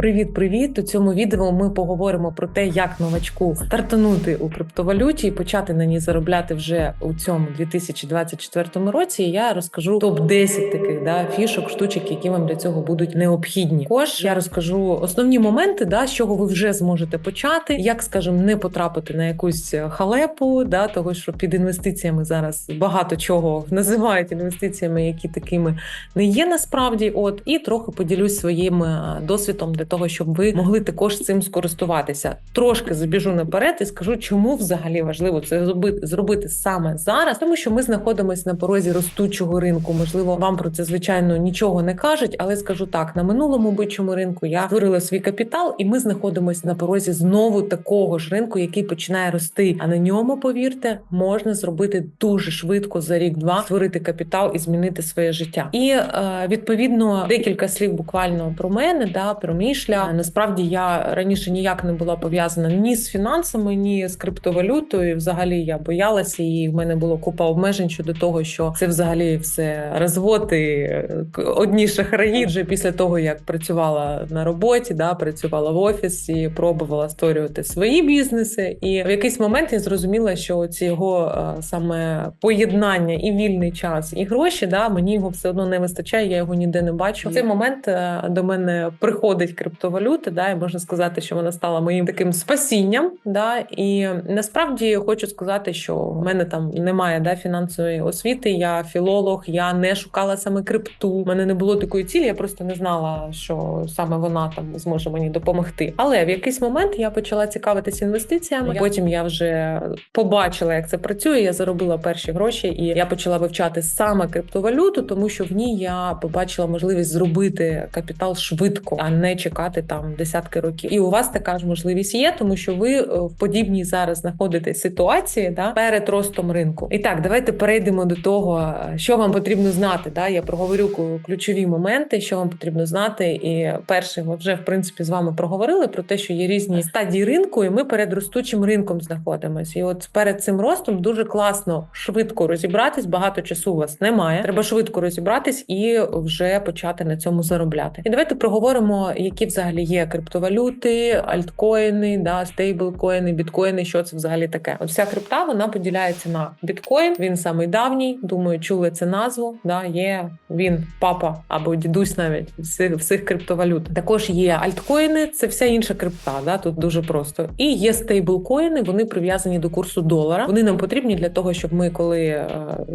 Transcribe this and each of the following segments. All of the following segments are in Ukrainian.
Привіт-привіт! У цьому відео ми поговоримо про те, як новачку стартанути у криптовалюті і почати на ній заробляти вже у цьому 2024 році. І Я розкажу топ 10 таких да фішок, штучок, які вам для цього будуть необхідні. Також я розкажу основні моменти, да з чого ви вже зможете почати, як скажімо, не потрапити на якусь халепу, да того що під інвестиціями зараз багато чого називають інвестиціями, які такими не є насправді. От і трохи поділюсь своїм е, досвідом для того, щоб ви могли також цим скористуватися. Трошки забіжу наперед і скажу, чому взагалі важливо це зробити, зробити саме зараз, тому що ми знаходимося на порозі ростучого ринку. Можливо, вам про це звичайно нічого не кажуть, але скажу так: на минулому бичому ринку я створила свій капітал, і ми знаходимося на порозі знову такого ж ринку, який починає рости. А на ньому, повірте, можна зробити дуже швидко за рік-два створити капітал і змінити своє життя. І е, відповідно декілька слів буквально про мене, да про мій шлях. Насправді я раніше ніяк не була пов'язана ні з фінансами, ні з криптовалютою. Взагалі я боялася, і в мене було купа обмежень щодо того, що це взагалі все розвод і е, одні шахраї. Вже після того як працювала на роботі, да працювала в офісі, пробувала створювати свої бізнеси. І в якийсь момент я зрозуміла, що ці його е, саме поєднання і вільний час, і гроші, да мені його все одно не вистачає. Я його ніде не бачу. В цей момент е, до мене приходить криптовалюта, да, і можна сказати, що вона стала моїм таким спасінням. Да, І насправді хочу сказати, що в мене там немає да, фінансової освіти. Я філолог, я не шукала саме крипту. У мене не було такої цілі, я просто не знала, що саме вона там зможе мені допомогти. Але в якийсь момент я почала цікавитися інвестиціями. Потім я вже побачила, як це працює. Я заробила перші гроші, і я почала вивчати саме криптовалюту, тому що в ній я побачила можливість зробити капітал швидко, а не чекати там десятки років. І у вас така ж можливість є, тому що ви е, в подібній зараз знаходитесь ситуації да перед ростом ринку. І так, давайте перейдемо до того, що вам потрібно знати. Да, я проговорю ключові моменти, що вам потрібно знати. І перше, ми вже в принципі з вами проговорили про те, що є різні стадії ринку, і ми перед ростучим ринком знаходимося. І от перед цим ростом дуже класно швидко розібратись. Багато часу у вас немає. Треба швидко розібратись і вже почати на цьому заробляти. І давайте проговоримо, які взагалі є криптовалюти, альткоїни, да, стейблкоїни, біткоїни. Що це взагалі таке? От вся крипта вона поділяється на біткоін. Він самий давній. Думаю, чули це назву. Да, є він папа або дідусь навіть всіх, всіх криптовалют. Також є альткоїни, це вся інша крипта. Да, тут дуже просто. І є стейблкоїни. Вони прив'язані до курсу долара. Вони нам потрібні для того, щоб ми, коли е,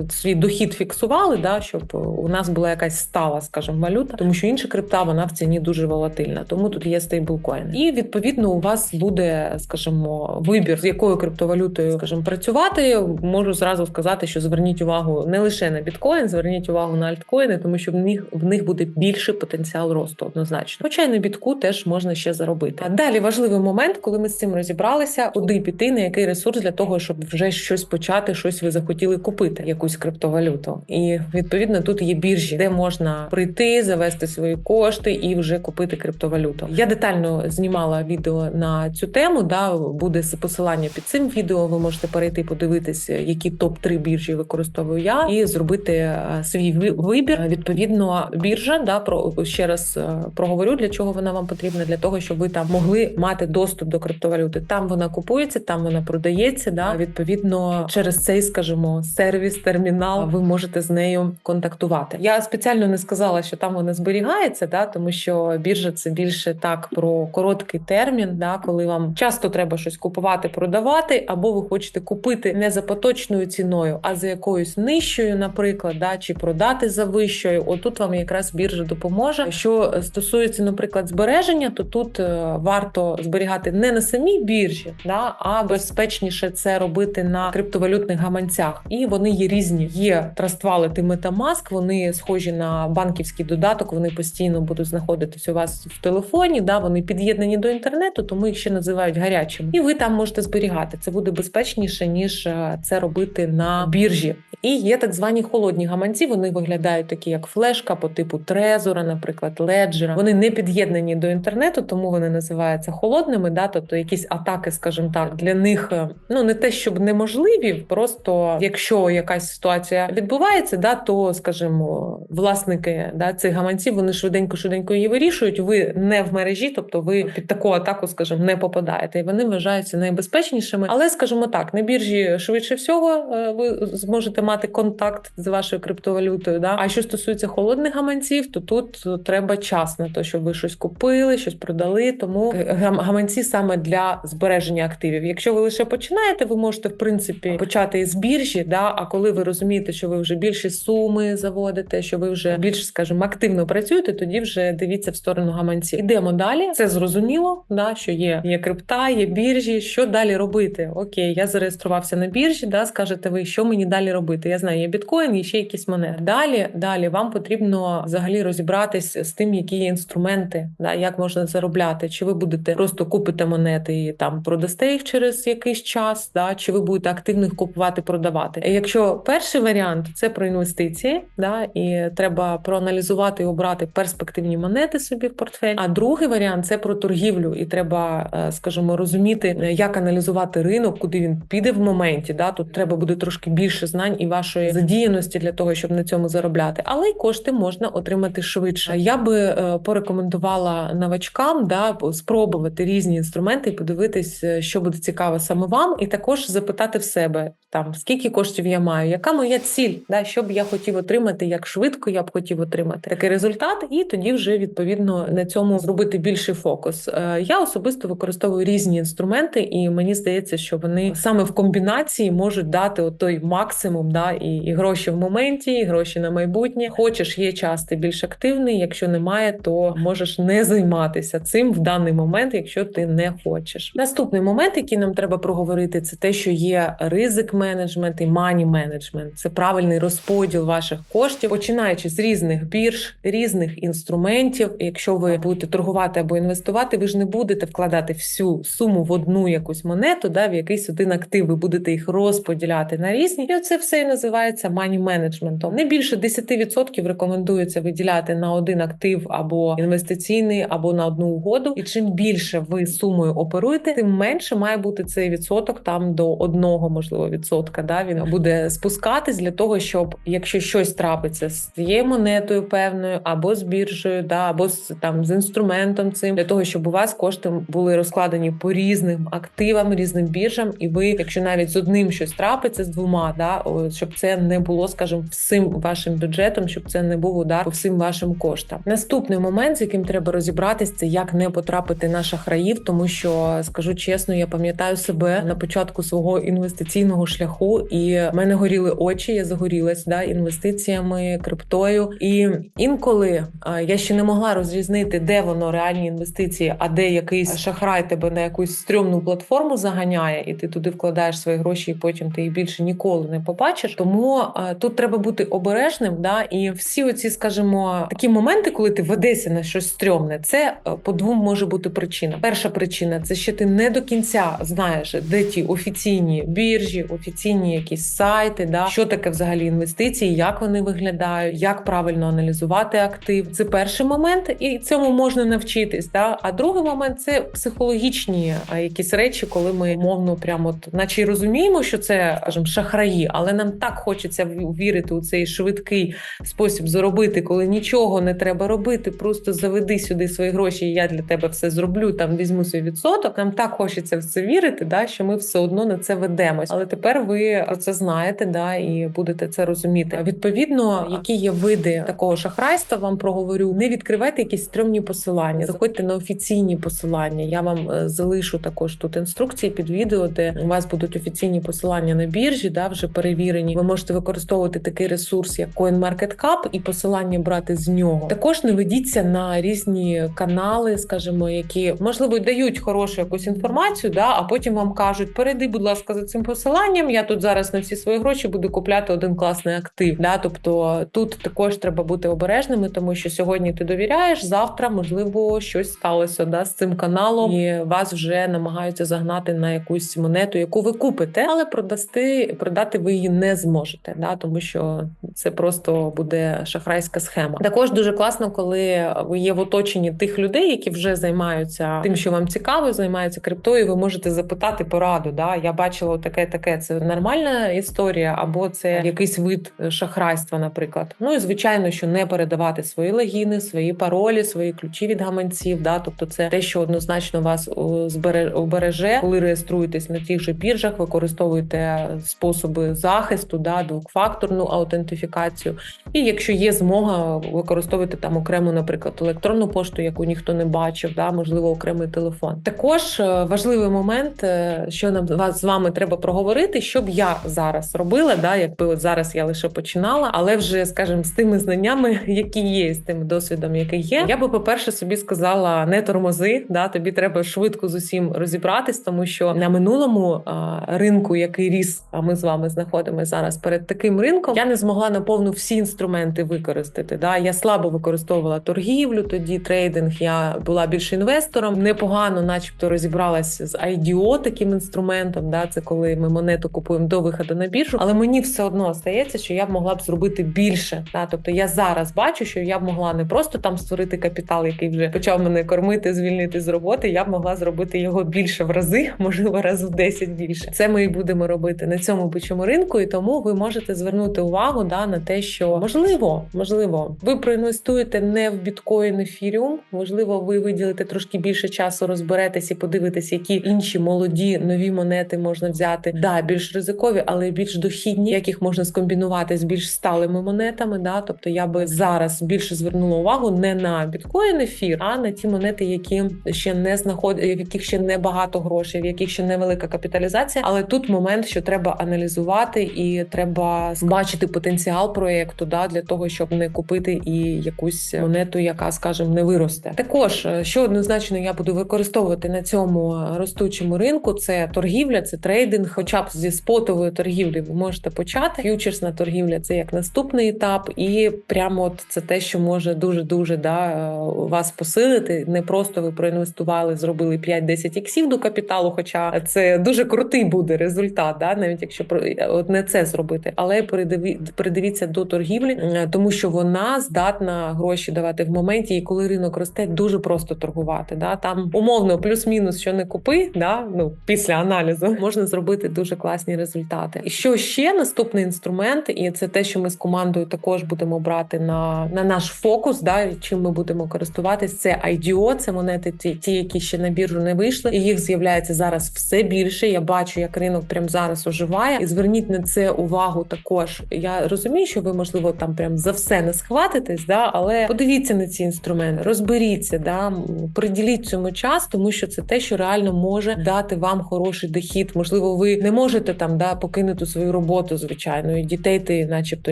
свій дохід фіксували, да, щоб у нас була якась стала, скажімо, валюта, тому що інша крипта вона в ціні дуже волатильна. Тому тут є стейблкоїни. І відповідно у вас буде, скажімо, вибір, з якою криптовалютою скажімо, працювати. Можу зразу сказати, що зверніть увагу не лише на біткоін, зверніть увагу на альткоїни, тому що в них в них буде більший потенціал росту, однозначно. Хоча й на бітку теж можна ще заробити. А далі важливий момент, коли ми з цим розібралися, куди піти, на який ресурс для того, щоб вже щось почати, щось ви захотіли купити, якусь криптовалюту. І відповідно тут є біржі, де можна прийти, завести свої кошти і вже купити криптовалюту. Я детально знімала відео на цю тему. Да, буде посилання під цим відео. Ви можете перейти подивитись, які топ 3 біржі використовую я, і зробити е, свій вибір. Відповідно, біржа да про ще раз е, проговорю для чого вона вам потрібна, для того, щоб ви там могли мати доступ до криптовалюти. Там вона купується, там вона продається. Да, відповідно, через цей, скажімо, сервіс, термінал, ви можете з нею контактувати. Я спеціально не сказала, що там вона зберігається, да, тому що біржа це більше так про короткий термін, да, коли вам часто треба щось купувати, продавати, або ви хочете купити не за поточною ціною, а за якоюсь нижчою, наприклад, да, чи продати за вищою. Отут вам якраз біржа допоможе. Що стосується, наприклад, збереження, то тут е, варто зберігати не на самій біржі, да, а безпечніше це робити на криптовалютних гаманцях. І вони є різні. Є траствалити Metamask, вони схожі на банківський додаток. Вони постійно будуть знаходитись у вас в телефоні. Да, вони під'єднані до інтернету, тому їх ще називають гарячими. І ви там можете зберігати. Це буде безпечніше ніж е, це робити на біржі. І є так звані холодні гаманці. Вони виглядають такі, як флешка по типу трезора, наприклад, леджера. Вони не під'єднані до інтернету, тому вони називаються холодними. Да, тобто якісь атаки, скажімо так, для них е, ну не те, щоб неможливі, просто якщо якась ситуація відбувається, да, то скажімо, власники да, цих гаманців вони швиденько швиденько її вирішують. Ви не в мережі, тобто ви під таку атаку, скажімо, не попадаєте, і вони вважаються найбезпечнішими. Але скажімо так, на біржі швидше всього е, ви зможете мати контакт з вашою криптовалютою. Да? А що стосується холодних гаманців, то тут треба час на те, щоб ви щось купили, щось продали. Тому гам- гаманці саме для збереження активів. Якщо ви лише починаєте, ви можете в принципі почати із біржі. Да? А коли ви розумієте, що ви вже більші суми заводите, що ви вже більш, скажімо, активно працюєте, тоді вже дивіться в сторону гаманців. Ідемо далі. Це зрозуміло, да, що є, є крипта, є біржі. Що далі робити? Окей, я зареєструвався на біржі. Да, скажете ви, що мені далі робити? Я знаю, є біткоін, є ще якісь монети. Далі, далі вам потрібно взагалі розібратись з тим, які є інструменти, да, як можна заробляти. Чи ви будете просто купите монети і там продасте їх через якийсь час, да, чи ви будете активно їх купувати, продавати. Якщо перший варіант це про інвестиції, да, і треба проаналізувати і обрати перспективні монети собі в портфель. А другий варіант це про торгівлю, і треба, е, скажімо, розуміти, е, як аналізувати ринок, куди він піде в моменті. Да, тут треба буде трошки більше знань і вашої задіяності для того, щоб на цьому заробляти. Але й кошти можна отримати швидше. Я би е, порекомендувала новачкам да спробувати різні інструменти і подивитись, е, що буде цікаво саме вам, і також запитати в себе там скільки коштів я маю, яка моя ціль, да, що б я хотів отримати, як швидко я б хотів отримати такий результат, і тоді вже відповідно на цьому зробити більший фокус. Е, Я особисто використовую різні інструменти, і мені здається, що вони саме в комбінації можуть дати той максимум, да, і, і гроші в моменті, і гроші на майбутнє. Хочеш, є час, ти більш активний. Якщо немає, то можеш не займатися цим в даний момент, якщо ти не хочеш. Наступний момент, який нам треба проговорити, це те, що є ризик менеджмент і мані менеджмент. Це правильний розподіл ваших коштів, починаючи з різних бірж, різних інструментів. Якщо ви будете торгувати або інвестувати, ви ж не будете вкладати всю суму в одну якусь монету, да, в якийсь один актив. Ви будете їх розподіляти на різні, і оце все називається мані менеджментом. Не більше 10% рекомендується виділяти на один актив або інвестиційний, або на одну угоду. І чим більше ви сумою оперуєте, тим менше має бути цей відсоток там до одного, можливо, відсотка. Да, він буде спускатись для того, щоб якщо щось трапиться з цією монетою певною, або з біржею, да, або з там з інструментом цим для того, щоб у вас кошти були розкладені по різним активам, різним біржам, і ви, якщо навіть з одним щось трапиться, з двома, да, щоб це не було, скажімо, всім вашим бюджетом, щоб це не був удар по всім вашим коштам. Наступний момент, з яким треба розібратись, це як не потрапити на шахраїв, тому що скажу чесно, я пам'ятаю себе на початку свого інвестиційного шляху, і в мене горіли очі. Я загорілась да інвестиціями, криптою. І інколи я ще не могла розрізнити, де воно реальні інвестиції, а де якийсь шахрай тебе на якусь стрьомну платформу заганяє, і ти туди вкладаєш свої гроші, і потім ти їх більше ніколи не побачиш. Тому а, тут треба бути обережним. Да, і всі оці, скажімо, такі моменти, коли ти ведешся на щось стрьомне, це е, по двом може бути причина. Перша причина це що ти не до кінця знаєш, де ті офіційні біржі, офіційні якісь сайти, да що таке взагалі інвестиції, як вони виглядають, як правильно аналізувати актив. Це перший момент, і цьому можна навчитись. Да? А другий момент це психологічні якісь речі, коли ми мовно прямо от, наче й розуміємо, що це скажімо, шахраї, але нам так хочеться вірити у цей швидкий спосіб заробити, коли нічого не треба робити. Просто заведи сюди свої гроші, і я для тебе все зроблю. Там візьму свій відсоток. Нам так хочеться в це вірити, да що ми все одно на це ведемось. Але тепер ви про це знаєте, да і будете це розуміти. Відповідно, які є види такого шахрайства, вам проговорю. Не відкривайте якісь стрьомні посилання, заходьте на офіційні посилання. Я вам е, залишу також тут інструкції під відео, де у вас будуть офіційні посилання на біржі, да вже перевірені. Ви можете використовувати такий ресурс, як CoinMarketCap, і посилання брати з нього. Також не ведіться на різні канали, скажімо, які можливо дають хорошу якусь інформацію, да, а потім вам кажуть: перейди, будь ласка, за цим посиланням. Я тут зараз на всі свої гроші буду купляти один класний актив. Да, тобто тут також треба бути обережними, тому що сьогодні ти довіряєш, завтра можливо щось сталося да, з цим каналом, і вас вже намагаються загнати на якусь монету, яку ви купите, але продасти продати ви її не не зможете, да, тому що це просто буде шахрайська схема. Також дуже класно, коли ви є в оточенні тих людей, які вже займаються тим, що вам цікаво, займаються криптою. Ви можете запитати пораду. Да, я бачила таке, таке. Це нормальна історія, або це якийсь вид шахрайства, наприклад. Ну і звичайно, що не передавати свої логіни, свої паролі, свої ключі від гаманців. Да, тобто, це те, що однозначно вас о, збере- обереже, коли реєструєтесь на тих же біржах, використовуєте способи захисту, да, двохфакторну аутентифікацію. І якщо є змога, використовуйте там окрему, наприклад, електронну пошту, яку ніхто не бачив, да, можливо, окремий телефон. Також е, важливий момент, е, що нам з вами треба проговорити, що б я зараз робила, да, якби от зараз я лише починала, але вже, скажімо, з тими знаннями, які є, з тим досвідом, який є, я би, по-перше, собі сказала, не тормози, да, тобі треба швидко з усім розібратись, тому що на минулому а, ринку, який ріс, а ми з вами знаходимося зараз перед таким ринком, я не змогла наповну всі інструменти використати. Да? Я слабо використовувала торгівлю, тоді трейдинг. Я була більш інвестором. Непогано, начебто, розібралася з IDO таким інструментом. Да? Це коли ми монету купуємо до виходу на біржу. Але мені все одно стається, що я б могла б зробити більше. Да? Тобто я зараз бачу, що я б могла не просто там створити капітал, який вже почав мене кормити, звільнити з роботи. Я б могла зробити його більше в рази, можливо, раз в 10 більше. Це ми і будемо робити на цьому бичому ринку, і тому ви можете звернути увагу да, на те, що можливо, можливо, ви проінвестуєте не в біткоін, ефіріум. Можливо, ви виділите трошки більше часу, розберетесь і подивитесь, які інші молоді нові монети можна взяти. Да, більш ризикові, але більш дохідні, як їх можна скомбінувати з більш сталими монетами. Да, тобто я би зараз більше звернула увагу не на біткоін, ефір, а на ті монети, які ще не знаходять, в яких ще не багато грошей, в яких ще невелика капіталізація. Але тут момент, що треба аналізувати і треба бачити потенціал проєкту, да, для того, щоб не купити і якусь монету, яка, скажімо, не виросте. Також е, що однозначно я буду використовувати на цьому ростучому ринку, це торгівля, це трейдинг, хоча б зі спотової торгівлі ви можете почати. Ф'ючерсна торгівля це як наступний етап, і прямо от це те, що може дуже дуже да е, вас посилити. Не просто ви проінвестували, зробили 5-10 іксів до капіталу, хоча це дуже крутий буде результат, да, навіть якщо про от не це зробити, але передиві, передивіться до торгівлі, е, тому що вона здатна гроші давати в моменті, і коли ринок росте, дуже просто торгувати. Да, там умовно плюс-мінус, що не купи, да, ну після аналізу можна зробити дуже класні результати. І що ще наступний інструмент, і це те, що ми з командою також будемо брати на, на наш фокус, да, чим ми будемо користуватись. Це IDO, це монети, ті, ті, які ще на біржу не вийшли, і їх з'являється зараз все більше. Я бачу, як ринок прямо зараз оживає, і зверніть на це увагу. Також я розумію, що ви можливо там прям за все не схватитесь, да, але подивіться на ці інструменти, розберіться, да, приділіть цьому час, тому що це те, що реально може дати вам хороший дохід. Можливо, ви не можете там да покинути свою роботу, звичайно, і дітей ти, начебто,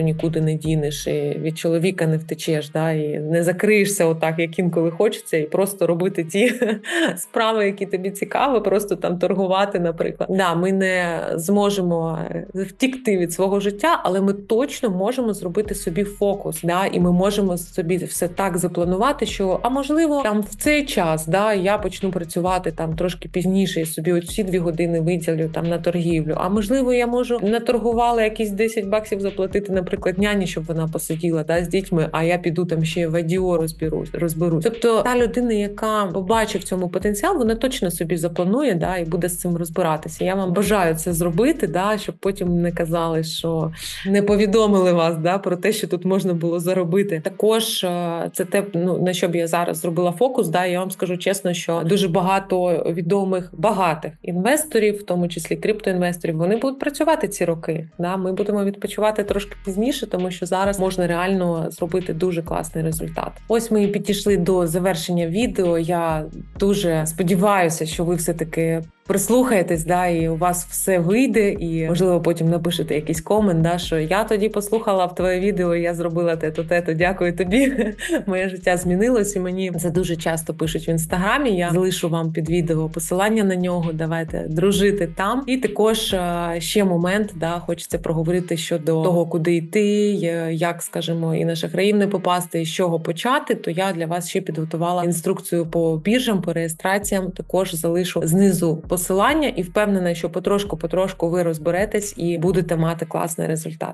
нікуди не дінеш, і від чоловіка не втечеш, да, і не закриєшся отак, як інколи хочеться, і просто робити ті справи, які тобі цікаві, просто там торгувати, наприклад. Да, ми не зможемо е, втікти від свого життя, але ми точно можемо зробити собі фокус. Да, і ми можемо собі все так запланувати, що а можливо, там в цей час да я почну працювати там трошки пізніше, і собі оці дві години виділю там на торгівлю. А можливо, я можу наторгувала якісь 10 баксів заплатити, наприклад, няні, щоб вона посиділа да, з дітьми. А я піду там ще в адіо розберусь, розберусь. Тобто та людина, яка побачить в цьому потенціал, вона точно собі запланує да і буде з цим розбиратися. Я вам бажаю це зробити, да, щоб потім не казали, що не повідомили вас да про те, що тут можна було заробити. Також е, це те, ну на що б я зараз зробила фокус. Да, я вам скажу чесно, що дуже багато відомих багатих інвесторів, в тому числі криптоінвесторів, вони будуть працювати ці роки. Да, ми будемо відпочивати трошки пізніше, тому що зараз можна реально зробити дуже класний результат. Ось ми підійшли до завершення відео. Я дуже сподіваюся, що ви все таки прислухаєтесь, да, і у вас все вийде, і можливо потім напишете якийсь комент, да, що я тоді послухала в твоє відео, я зробила те-то, те-то, дякую тобі. Моє життя змінилось, і мені це дуже часто пишуть в інстаграмі. Я залишу вам під відео посилання на нього. Давайте дружити там. І також е, ще момент, да, хочеться проговорити щодо того, куди йти, е, як скажімо, і на шахраїв не попасти, і з чого почати. То я для вас ще підготувала інструкцію по біржам, по реєстраціям. Також залишу знизу посилання і впевнена, що потрошку-потрошку ви розберетесь і будете мати класний результат.